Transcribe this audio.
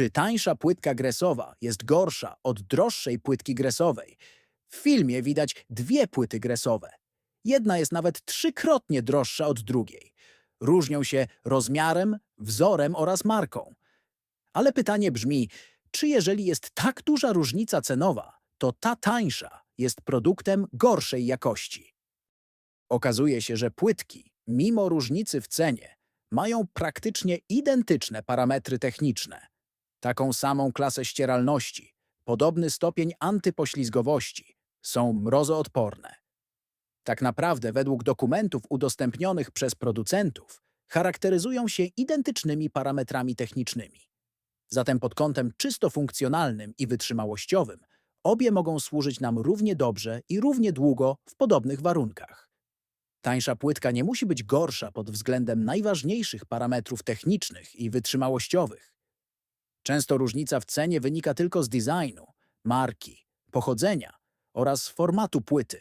Czy tańsza płytka gresowa jest gorsza od droższej płytki gresowej? W filmie widać dwie płyty gresowe. Jedna jest nawet trzykrotnie droższa od drugiej. Różnią się rozmiarem, wzorem oraz marką. Ale pytanie brzmi, czy jeżeli jest tak duża różnica cenowa, to ta tańsza jest produktem gorszej jakości? Okazuje się, że płytki, mimo różnicy w cenie, mają praktycznie identyczne parametry techniczne. Taką samą klasę ścieralności, podobny stopień antypoślizgowości, są mrozoodporne. Tak naprawdę, według dokumentów udostępnionych przez producentów, charakteryzują się identycznymi parametrami technicznymi. Zatem pod kątem czysto funkcjonalnym i wytrzymałościowym obie mogą służyć nam równie dobrze i równie długo w podobnych warunkach. Tańsza płytka nie musi być gorsza pod względem najważniejszych parametrów technicznych i wytrzymałościowych. Często różnica w cenie wynika tylko z designu, marki, pochodzenia oraz formatu płyty.